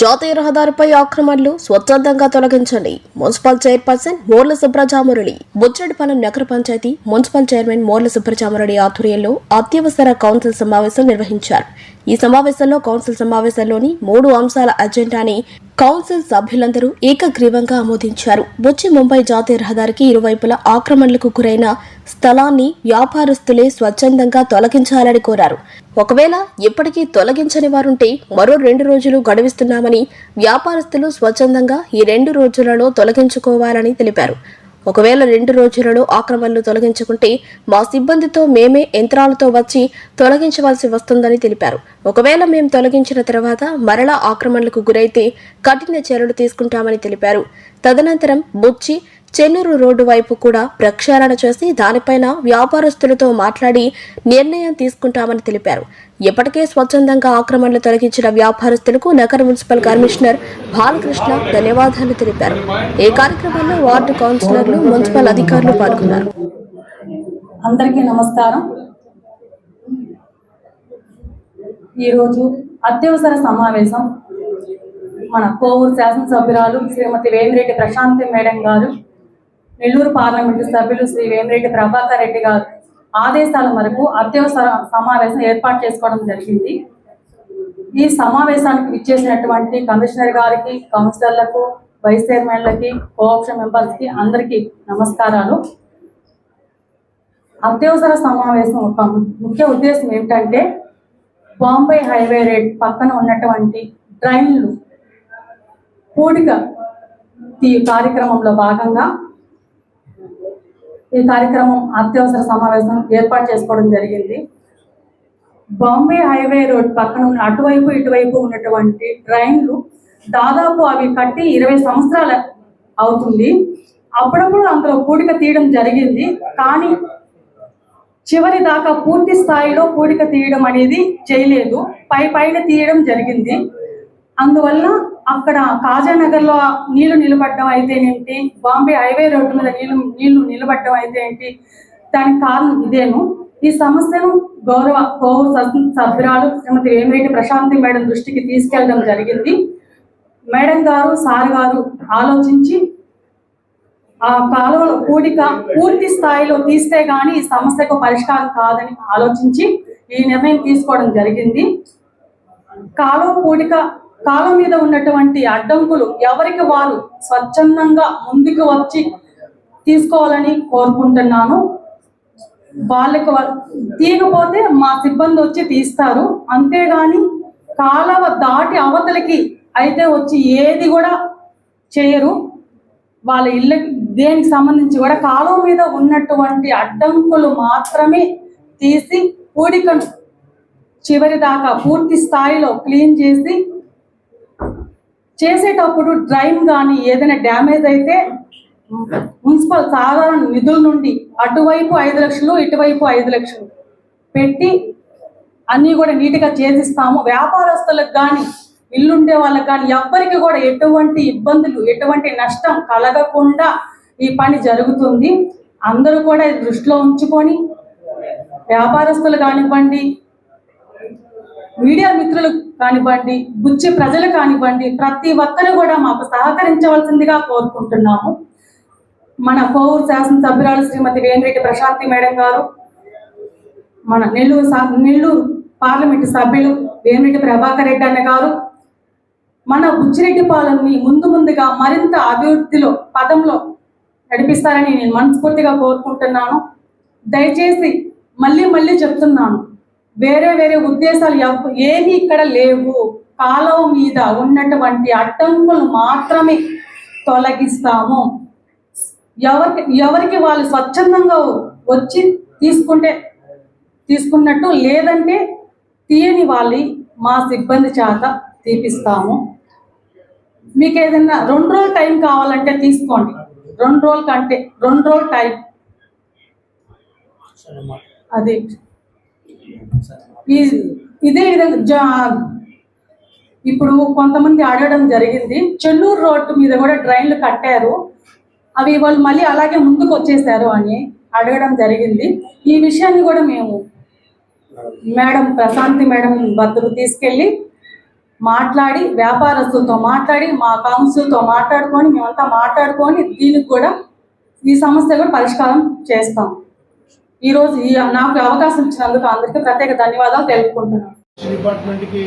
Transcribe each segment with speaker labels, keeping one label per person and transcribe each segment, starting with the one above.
Speaker 1: జాతీయ రహదారిపై ఆక్రమణలు స్వచ్ఛందంగా తొలగించండి. మున్సిపల్ చైర్పర్సన్ మోర్ల సుబ్రజామురళి బుచ్చడిపాలెం నగర పంచాయతీ మున్సిపల్ చైర్మన్ మోర్ల సుబ్రజామురళి ఆధ్వర్యంలో అత్యవసర కౌన్సిల్ సమావేశం నిర్వహించారు. ఈ సమావేశంలో కౌన్సిల్ సమావేశంలోని మూడు అంశాల అజెండాని కౌన్సిల్ సభ్యులందరూ ఏకగ్రీవంగా ఆమోదించారు. బొచ్చి ముంబై జాతీయ రహదారికి ఇరువైపులా ఆక్రమణలకు గురైన స్థలాన్ని వ్యాపారస్తులే స్వచ్ఛందంగా తొలగించాలని కోరారు. ఒకవేళ ఇప్పటికీ తొలగించని వారుంటే మరో రెండు రోజులు గడువిస్తున్నామని వ్యాపారస్తులు స్వచ్ఛందంగా ఈ రెండు రోజులలో తొలగించుకోవాలని తెలిపారు. ఒకవేళ రెండు రోజులలో ఆక్రమణలు తొలగించుకుంటే మా సిబ్బందితో మేమే యంత్రాలతో వచ్చి తొలగించవలసి వస్తుందని తెలిపారు. ఒకవేళ మేము తొలగించిన తర్వాత మరలా ఆక్రమణలకు గురైతే కఠిన చర్యలు తీసుకుంటామని తెలిపారు. తదనంతరం బుచ్చి చెన్నూరు రోడ్డు వైపు కూడా ప్రక్షాళన చేసి దానిపైన వ్యాపారస్తులతో మాట్లాడి నిర్ణయం తీసుకుంటామని తెలిపారు. ఇప్పటికే స్వచ్ఛందంగా ఆక్రమణలు తొలగించిన వ్యాపారస్తులకు నగర మున్సిపల్ కమిషనర్ బాలకృష్ణ ధన్యవాదాలు తెలిపారు. ఈ కార్యక్రమంలో వార్డు కౌన్సిలర్లు మున్సిపల్ అధికారులు పాల్గొన్నారు.
Speaker 2: అందరికీ నమస్కారం. ఈరోజు అత్యవసర సమావేశం. మన కోవూరు శాసనసభ్యురాలు శ్రీమతి వేమిరెడ్డి ప్రశాంతి మేడం గారు నెల్లూరు పార్లమెంటు సభ్యులు శ్రీ వేమిరెడ్డి ప్రభాకర్ రెడ్డి గారు ఆదేశాల మేరకు అత్యవసర సమావేశం ఏర్పాటు చేసుకోవడం జరిగింది. ఈ సమావేశానికి విచ్చేసినటువంటి కమిషనర్ గారికి కౌన్సిలర్లకు వైస్ చైర్మన్లకి కోఆప్షన్ మెంబర్స్కి అందరికీ నమస్కారాలు. అత్యవసర సమావేశం ఒక ముఖ్య ఉద్దేశం ఏమిటంటే బాంబే హైవే రేట్ పక్కన ఉన్నటువంటి ట్రైన్లు పూడిక ఈ కార్యక్రమంలో భాగంగా ఈ కార్యక్రమం అత్యవసర సమావేశం ఏర్పాటు చేసుకోవడం జరిగింది. బాంబే హైవే రోడ్ పక్కన ఉన్న అటువైపు ఇటువైపు ఉన్నటువంటి ట్రైన్లు దాదాపు అవి కట్టి ఇరవై సంవత్సరాలు అవుతుంది. అప్పుడప్పుడు అందులో కూడిక తీయడం జరిగింది. కానీ చివరి దాకా పూర్తి స్థాయిలో కూడిక తీయడం అనేది చేయలేదు. పై పైన తీయడం జరిగింది. అందువల్ల అక్కడ కాజానగర్లో నీళ్ళు నిలబడడం ఏంటి? బాంబే హైవే రోడ్డు మీద నీళ్ళు నీళ్ళు నిలబడడం అయితే ఏంటి? దానికి కారణం ఇదేను. ఈ సమస్యను గౌరవ కోవూరు సభ్యురాలు శ్రీమతి వేమిరెడ్డి ప్రశాంతి మేడం దృష్టికి తీసుకెళ్ళడం జరిగింది. మేడం గారు సార్ గారు ఆలోచించి ఆ కాలువల కూడిక పూర్తి స్థాయిలో తీస్తే కానీ ఈ సమస్యకు పరిష్కారం కాదని ఆలోచించి ఈ నిర్ణయం తీసుకోవడం జరిగింది. కాలువ కూడిక కాలం మీద ఉన్నటువంటి అడ్డంకులు ఎవరికి వారు స్వచ్ఛందంగా ముందుకు వచ్చి తీసుకోవాలని కోరుకుంటున్నాను. వాళ్ళకి తీయకపోతే మా సిబ్బంది వచ్చి తీస్తారు. అంతేగాని కాలవ దాటి అవతలికి అయితే వచ్చి ఏది కూడా చేయరు. వాళ్ళ ఇళ్ళకి దేనికి సంబంధించి కూడా కాలువ మీద ఉన్నటువంటి అడ్డంకులు మాత్రమే తీసి పూడికను చివరి దాకా పూర్తి స్థాయిలో క్లీన్ చేసి చేసేటప్పుడు డ్రైన్ కానీ ఏదైనా డ్యామేజ్ అయితే మున్సిపల్ సాధారణ నిధుల నుండి అటువైపు ఐదు లక్షలు ఇటువైపు ఐదు లక్షలు పెట్టి అన్నీ కూడా నీట్గా చేసిస్తాము. వ్యాపారస్తులకు కానీ ఇల్లుండే వాళ్ళకి కానీ ఎవ్వరికి కూడా ఎటువంటి ఇబ్బందులు ఎటువంటి నష్టం కలగకుండా ఈ పని జరుగుతుంది. అందరూ కూడా ఇది దృష్టిలో ఉంచుకొని వ్యాపారస్తులు కానివ్వండి మీడియా మిత్రులు కానివ్వండి బుచ్చి ప్రజలు కానివ్వండి ప్రతి ఒక్కరు కూడా మాకు సహకరించవలసిందిగా కోరుకుంటున్నాము. మన కోవూరు శాసనసభ్యురాలు శ్రీమతి వేమిరెడ్డి ప్రశాంతి మేడం గారు మన నెల్లూరు సా- నెల్లూరు పార్లమెంటు సభ్యులు వేమిరెడ్డి ప్రభాకర్ రెడ్డి అన్న గారు మన బుచ్చిరెడ్డిపాలెంని ముందు ముందుగా మరింత అభివృద్ధిలో పదంలో నడిపిస్తారని నేను మనస్ఫూర్తిగా కోరుకుంటున్నాను. దయచేసి మళ్ళీ మళ్ళీ చెప్తున్నాను. వేరే వేరే ఉద్దేశాలు ఏమీ ఇక్కడ లేవు. కాలువ మీద ఉన్నటువంటి అడ్డంకులు మాత్రమే తొలగిస్తాము. ఎవరికి ఎవరికి వాళ్ళు స్వచ్ఛందంగా వచ్చి తీసుకుంటే తీసుకున్నట్టు లేదంటే తీయని వాళ్ళి మా సిబ్బంది చేత తీపిస్తాము. మీకు ఏదైనా రెండు రోజులు టైం కావాలంటే తీసుకోండి. రెండు రోజుల కంటే రెండు రోజులు టైం. అది. ఇదే విధంగా జా- ఇప్పుడు కొంతమంది అడగడం జరిగింది. చెన్నూరు రోడ్డు మీద కూడా డ్రైన్లు కట్టారు. అవి వాళ్ళు మళ్ళీ అలాగే ముందుకు వచ్చేసారు అని అడగడం జరిగింది. ఈ విషయాన్ని కూడా మేము మేడం ప్రశాంతి మేడం వద్దకు తీసుకెళ్ళి మాట్లాడి వ్యాపారస్తులతో మాట్లాడి మా కౌన్సిల్తో మాట్లాడుకొని మేమంతా మాట్లాడుకొని దీనికి కూడా ఈ సమస్య కూడా పరిష్కారం చేస్తాం. ఈ ఈ నాకు అవకాశం ఇచ్చినందుకు అందరికీ ప్రత్యేక ధన్యవాదాలు తెలుపుకుంటున్నాను.
Speaker 3: డిపార్ట్మెంట్కి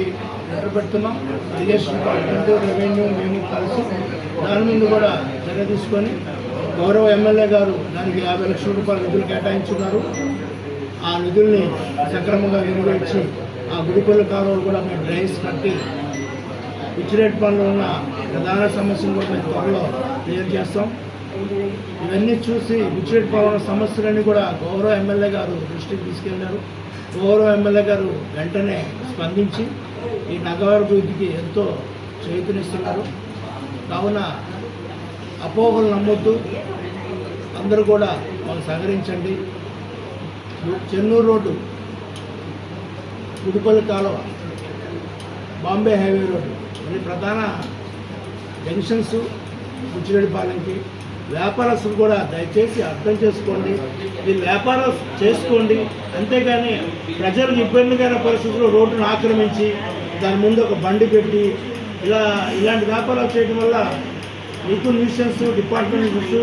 Speaker 3: లెటర్ పెడుతున్నాం. ఇరిగేషన్ డిపార్ట్మెంట్ రెవెన్యూ మేము కలిసి దాని మీద కూడా చర్య తీసుకొని గౌరవ ఎమ్మెల్యే గారు దానికి యాభై లక్షల రూపాయల నిధులు కేటాయించున్నారు. ఆ నిధుల్ని సక్రమంగా వినియోగించి ఆ గుడిపల్లి కాలువలు కూడా మేము డ్రైన్స్ కట్టి పిచ్చిరేట్ పనులు ఉన్న ప్రధాన సమస్యలు కూడా మేము త్వరలో క్లియర్ చేస్తాం. ఇవన్నీ చూసి పిచ్చిరేట్ పనులు సమస్యలన్నీ కూడా గౌరవ ఎమ్మెల్యే గారు దృష్టికి తీసుకెళ్ళారు గౌరవ ఎమ్మెల్యే గారు వెంటనే స్పందించి ఈ నగరాభివృద్ధికి ఎంతో చేతునిస్తున్నారు కావున అపోహలు నమ్మొద్దు. అందరూ కూడా వాళ్ళు సహకరించండి. చెన్నూరు రోడ్డు గుడిపల్లి కాలువ బాంబే హైవే రోడ్డు ఇది ప్రధాన జంక్షన్స్ బుచ్చిరెడ్డిపాలెంకి వ్యాపారస్తులు కూడా దయచేసి అర్థం చేసుకోండి. మీరు వ్యాపారం చేసుకోండి. అంతేగాని ప్రజలకు ఇబ్బందికర పరిస్థితుల్లో రోడ్డును ఆక్రమించి దాని ముందు ఒక బండి పెట్టి ఇలా ఇలాంటి వ్యాపారాలు చేయడం వల్ల మీకు న్యూసెన్స్ డిపార్ట్మెంట్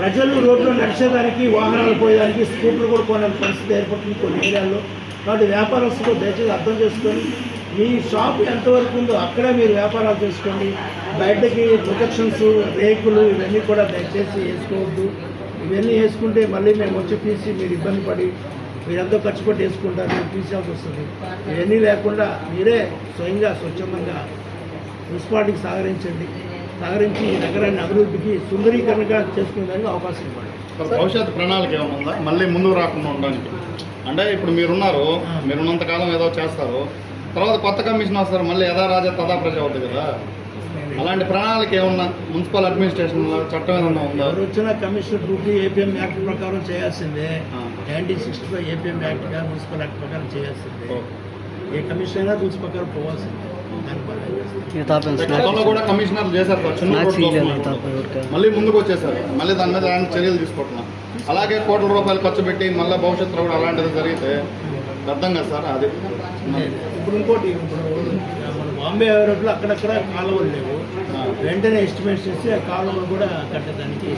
Speaker 3: ప్రజలు రోడ్లో నడిచేదానికి వాహనాలు పోయేదానికి స్కూటర్లు కూడా కొనే పరిస్థితి ఏర్పడుతుంది కొన్ని ఏరియాల్లో. కాబట్టి వ్యాపారస్తులు దయచేసి అర్థం చేసుకొని మీ షాప్ ఎంతవరకు ఉందో అక్కడే మీరు వ్యాపారాలు చేసుకోండి. బయటకి ప్రొటెక్షన్స్ రేకులు ఇవన్నీ కూడా దయచేసి వేసుకోవద్దు. ఇవన్నీ వేసుకుంటే మళ్ళీ మేము వచ్చి తీసి మీరు ఇబ్బంది పడి మీరు ఎంతో ఖర్చు పెట్టి వేసుకుంటారు మీరు తీసేయాల్సి వస్తుంది. ఇవన్నీ లేకుండా మీరే స్వయంగా స్వచ్ఛందంగా మున్సిపాలిటీకి సహకరించండి. సహకరించి ఈ నగరాన్ని అభివృద్ధికి సుందరీకరణగా చేసుకునేదానికి అవకాశం ఇవ్వండి.
Speaker 4: మరి భవిష్యత్తు ప్రణాళిక ఏమైనా ఉందా? మళ్ళీ ముందుకు రాకుండా ఉండడానికి. అంటే ఇప్పుడు మీరున్నారు మీరున్నంత కాలం ఏదో చేస్తారు. తర్వాత కొత్త కమిషన్ వస్తారు మళ్ళీ యథా రాజా తదా ప్రజ అవుతుంది కదా. అలాంటి ప్రణాళిక ఏమన్నా మున్సిపల్ అడ్మినిస్ట్రేషన్లో చట్టం ఏమన్నా ఉందా?
Speaker 3: ఎవరు వచ్చిన కమిషనర్ డ్యూటీ ఏపీఎం యాక్ట్ ప్రకారం చేయాల్సిందే. నైన్టీన్ సిక్స్టీ ఫైవ్ ఏపీఎం యాక్ట్గా మున్సిపల్ యాక్ట్ ప్రకారం చేయాల్సిందే. ఏ కమిషన్ అయినా రూల్స్ ప్రకారం పోవాల్సిందే.
Speaker 4: గతంలో కూడా కమిషనర్లు చేశారు సార్. చిన్న. మళ్ళీ ముందుకు వచ్చేసారు. మళ్ళీ దాని మీద ఎలాంటి చర్యలు తీసుకుంటున్నాం. అలాగే కోట్ల రూపాయలు ఖర్చు పెట్టి మళ్ళీ భవిష్యత్తులో కూడా అలాంటిది జరిగితే అర్థం కదా సార్ అది.
Speaker 3: ఇప్పుడు ఇంకోటి బాంబే రోడ్లో అక్కడక్కడ కాలువలు లేవు. వెంటనే ఎస్టిమేట్ చేసి ఆ కాలువలు కూడా కట్టడానికి